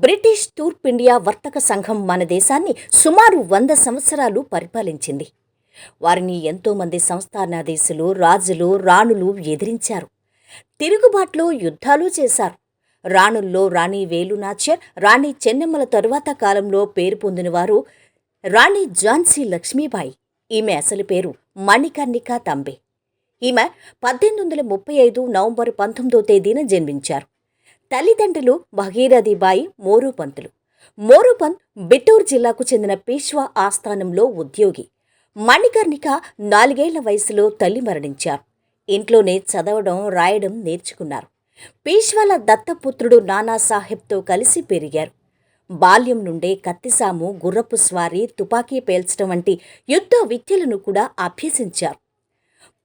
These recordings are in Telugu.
బ్రిటిష్ తూర్పు ఇండియా వర్తక సంఘం మన దేశాన్ని సుమారు వంద సంవత్సరాలు పరిపాలించింది. వారిని ఎంతోమంది సంస్థానాధీశులు రాజులు రాణులు ఎదిరించారు. తిరుగుబాట్లో యుద్ధాలు చేశారు. రాణుల్లో రాణి వేలునాచర్ రాణి చెన్నెమ్మల తరువాత కాలంలో పేరు పొందినవారు రాణి ఝాన్సీ లక్ష్మీబాయి. ఈమె అసలు పేరు మణికర్ణికా తంబే. ఈమె పద్దెనిమిది వందల ముప్పై ఐదు నవంబర్ పంతొమ్మిదో తేదీన జన్మించారు. తల్లిదండ్రులు భగీరథిబాయి మోరుపంతులు. మోరుపంత్ బిట్టూరు జిల్లాకు చెందిన పీష్వా ఆస్థానంలో ఉద్యోగి. మణికర్ణిక నాలుగేళ్ళ వయసులో తల్లి మరణించారు. ఇంట్లోనే చదవడం రాయడం నేర్చుకున్నారు. పీష్వాల దత్తపుత్రుడు నానాసాహెబ్తో కలిసి పెరిగారు. బాల్యం నుండే కత్తిసాము గుర్రపు స్వారీ తుపాకీ పేల్చడం వంటి యుద్ధ విద్యలను కూడా అభ్యసించారు.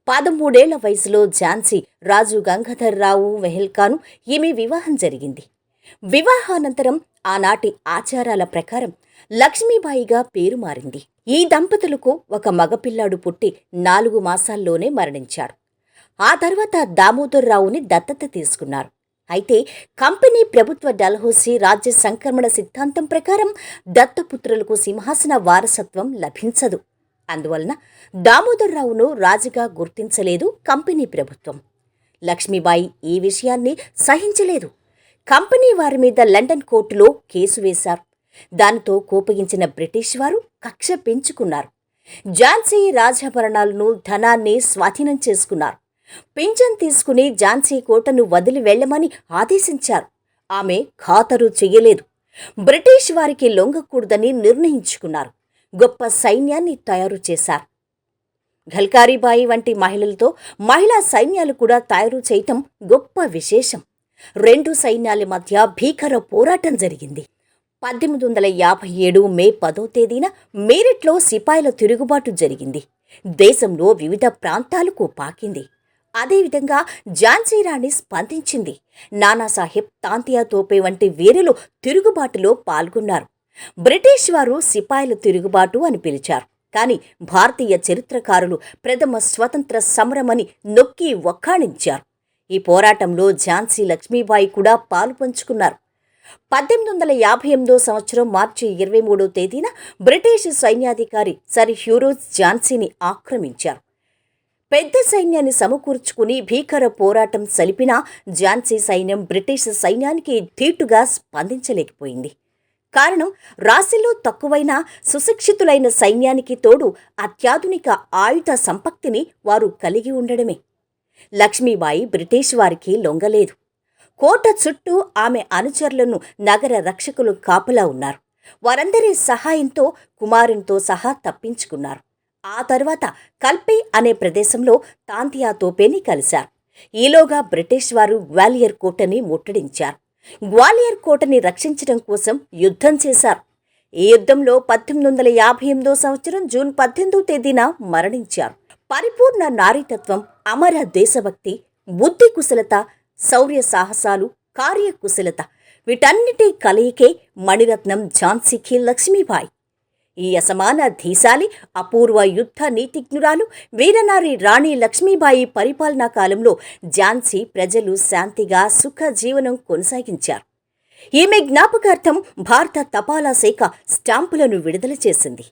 పదమూడేళ్ళ వయసులో ఝాన్సీ రాజు గంగాధర్రావు వెహెల్కాను ఈమె వివాహం జరిగింది. వివాహానంతరం ఆనాటి ఆచారాల ప్రకారం లక్ష్మీబాయిగా పేరు మారింది. ఈ దంపతులకు ఒక మగపిల్లాడు పుట్టి నాలుగు మాసాల్లోనే మరణించాడు ఆ తర్వాత దామోదర్రావుని దత్తత తీసుకున్నారు. అయితే కంపెనీ ప్రభుత్వ డల్హౌసీ రాజ్య సంక్రమణ సిద్ధాంతం ప్రకారం దత్తపుత్రులకు సింహాసన వారసత్వం లభించదు. అందువలన దామోదర్రావును రాజుగా గుర్తించలేదు కంపెనీ ప్రభుత్వం. లక్ష్మీబాయి ఈ విషయాన్ని సహించలేదు. కంపెనీ వారి మీద లండన్ కోర్టులో కేసు వేశారు. దానితో కోపగించిన బ్రిటిష్ వారు కక్ష పెంచుకున్నారు. ఝాన్సీ రాజభరణాలను ధనాన్ని స్వాధీనం చేసుకున్నారు. పింఛన్ తీసుకుని ఝాన్సీ కోటను వదిలి వెళ్ళమని ఆదేశించారు. ఆమె ఖాతరు చెయ్యలేదు బ్రిటిష్ వారికి లొంగకూడదని నిర్ణయించుకున్నారు. గొప్ప సైన్యాన్ని తయారు చేశారు. ఘల్కారీబాయి వంటి మహిళలతో మహిళా సైన్యాలు కూడా తయారు చేయటం గొప్ప విశేషం. రెండు సైన్యాల మధ్య భీకర పోరాటం జరిగింది. పద్దెనిమిది వందల యాభై ఏడు మే పదో తేదీన మేరిట్లో సిపాయిల తిరుగుబాటు జరిగింది. దేశంలో వివిధ ప్రాంతాలకు పాకింది. అదేవిధంగా ఝాన్సీ రాణి స్పందించింది. నానాసాహెబ్ తాంతియా తోపే వంటి వీరులు తిరుగుబాటులో పాల్గొన్నారు. బ్రిటిష్ వారు సిపాయిల తిరుగుబాటు అని పిలిచారు. కానీ భారతీయ చరిత్రకారులు ప్రథమ స్వతంత్ర సమరమని నొక్కి వక్కాణించారు. ఈ పోరాటంలో ఝాన్సీ లక్ష్మీబాయి కూడా పాలు పంచుకున్నారు. పద్దెనిమిది వందల యాభై ఎనిమిదో సంవత్సరం మార్చి ఇరవై మూడో తేదీన బ్రిటిష్ సైన్యాధికారి సర్ హ్యూరోజ్ ఝాన్సీని ఆక్రమించారు. పెద్ద సైన్యాన్ని సమకూర్చుకుని భీకర పోరాటం సలిపినా ఝాన్సీ సైన్యం బ్రిటిష్ సైన్యానికి ధీటుగా స్పందించలేకపోయింది. కారణం రాశిలో తక్కువైన సుశిక్షితులైన సైన్యానికి తోడు అత్యాధునిక ఆయుధ సంపత్తిని వారు కలిగి ఉండడమే. లక్ష్మీబాయి బ్రిటిష్ వారికి లొంగలేదు. కోట చుట్టూ ఆమె అనుచరులను నగర రక్షకులు కాపలా ఉన్నారు. వారందరి సహాయంతో కుమారునితో సహా తప్పించుకున్నారు. ఆ తర్వాత కల్పే అనే ప్రదేశంలో తాంతియా తోపేని కలిశారు. ఈలోగా బ్రిటిష్ వారు గ్వాలియర్ కోటని ముట్టడించారు. గ్వాలియర్ కోటని రక్షించడం కోసం యుద్ధం చేశారు. ఈ యుద్ధంలో పద్దెనిమిది వందల యాభై ఎనిమిదో సంవత్సరం జూన్ పద్దెనిమిదో తేదీన మరణించారు. పరిపూర్ణ నారీతత్వం అమర దేశభక్తి బుద్ధి కుశలత శౌర్య సాహసాలు కార్యకుశలత వీటన్నిటి కలయికే మణిరత్నం ఝాన్సీకి లక్ష్మీబాయి. ఈ అసమాన ధీశాలి అపూర్వ యుద్ధ నీతిజ్ఞురాలు వీరనారి రాణి లక్ష్మీబాయి పరిపాలనా కాలంలో ఝాన్సీ ప్రజలు శాంతిగా సుఖ జీవనం కొనసాగించారు. ఈమె జ్ఞాపకార్థం భారత తపాలా శాఖ స్టాంపులను విడుదల చేసింది.